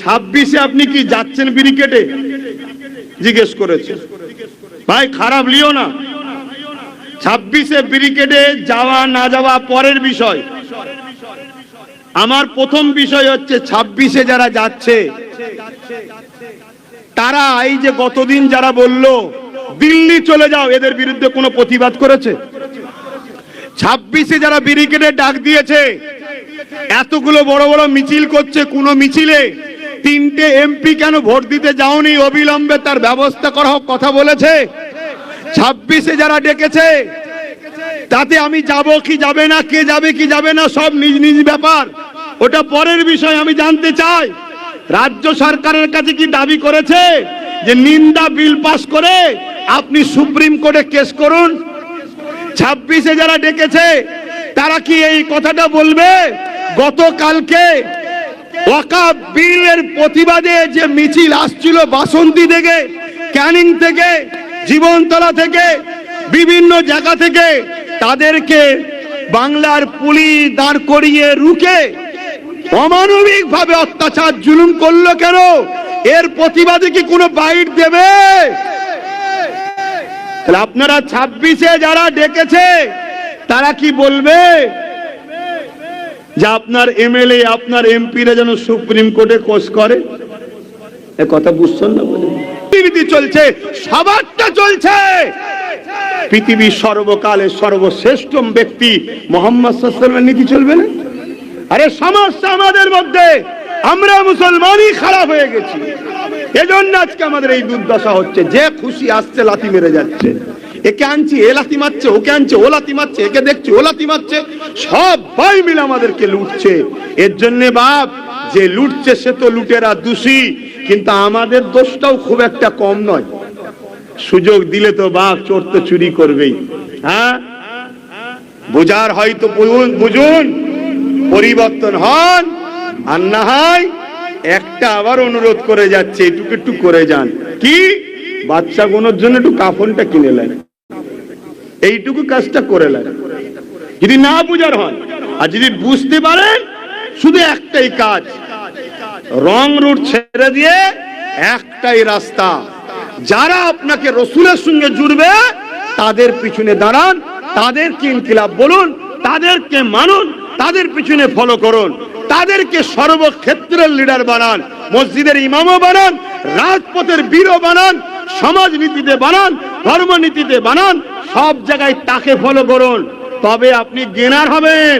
ছাব্বিশে আপনি কি যাচ্ছেন ব্রিকেটে জিজ্ঞেস করেছে ভাই, খারাপ লিও না। ছাব্বিশে ব্রিকেটে যাওয়া, না যাওয়া পরের বিষয়। আমার প্রথম বিষয় হচ্ছে ছাব্বিশে যারা যাচ্ছে, তারা এই যে গতদিন যারা বলল, দিল্লি চলে যাও, এদের বিরুদ্ধে কোনো প্রতিবাদ করেছে? ছাব্বিশে যারা ব্রিকেটে ডাক দিয়েছে, এতগুলো বড় বড় মিছিল করছে, কোন মিছিলে তিনটে এমপি কেন ভোট দিতে যাওনি? অবিলম্বে তার ব্যবস্থা করা হোক, কথা বলেছে। ছাব্বিশে যারা ডেকেছে, তাতে আমি যাব কি যাবে না, কে যাবে কি যাবে না, সব নিজ নিজ ব্যাপার। ওটা পরের বিষয়, আমি জানতে চাই। রাজ্য সরকারের কাছে কি দাবি করেছে যে নিন্দা বিল পাস করে আপনি সুপ্রিম কোর্টে কেস করুন? ছাব্বিশে যারা ডেকেছে, তারা কি এই কথাটা বলবে? গতকালকে ওয়াকাব বিলের প্রতিবাদে যে মিছিল আসছিল বাসন্তী থেকে, ক্যানিং থেকে, জীবনতলা থেকে, বিভিন্ন জায়গা থেকে, তাদেরকে বাংলার পুলিশ দাঁড় করিয়ে রুখে অমানবিক ভাবে অত্যাচার জুলুম করল কেন? এর প্রতিবাদে কি কোনো বাইট দেবে? আপনারা ছাব্বিশে যারা ডেকেছে, তারা কি বলবে? যে আপনার এমএলএ আপনার এমপিরা যেন সুপ্রিম কোর্টে কোষ করে। এ কথা বুঝছেন না পৃথিবীতে চলছে, সবারটা চলছে। পৃথিবীর সর্বকালের সর্বশ্রেষ্ঠ ব্যক্তি মোহাম্মদ সাল্লামের নীতি চলবে না? আরে সমস্যা আমাদের মধ্যে। আমরা মুসলমানই খারাপ হয়ে গেছি। এজন্য আজকে আমাদের এই দুর্দশা হচ্ছে, যে খুশি আসছে, লাথি মেরে যাচ্ছে। একে আনছি, এ লাথি মারছে, ওকে আনছে, ও লাথি মারছে, একে দেখছি, ও লাথি মারছে। সবাই মিলে আমাদেরকে লুটছে। এর জন্য বাপ, যে লুটছে সে তো লুটেরা দোষী, কিন্তু আমাদের দোষটাও খুব একটা কম নয়। সুযোগ দিলে তো বাপ, চোর তো চুরি করবেই। হ্যাঁ? বোঝার হয়তো বুঝুন। পরিবর্তন হন, আর না হয় একটা আবার অনুরোধ করে যাচ্ছে, এটুকু একটু করে যান। কি? বাচ্চা গুনোর জন্য একটু কাফনটা কিনে নেন। এইটুকু কাজটা করে নেন যদি না বুঝার হন আর যদি বুঝতে পারেন শুধু একটাই কাজ, রং রুট ছেড়ে দিয়ে একটাই রাস্তা। যারা আপনাকে রসুলের সঙ্গে জুড়বে, তাদের পিছনে দাঁড়ান, তাদেরকে ইনকিলাব বলুন, তাদেরকে মানুন, তাদের পিছনে ফলো করুন, তাদেরকে সর্বক্ষেত্রের লিডার বানান, মসজিদের ইমামও বানান, রাজপথের বীরও বানান, সমাজনীতিতে বানান, ধর্মনীতিতে বানান সব জায়গায় তাকে ফলো করুন তবে আপনি গেনার হবেন।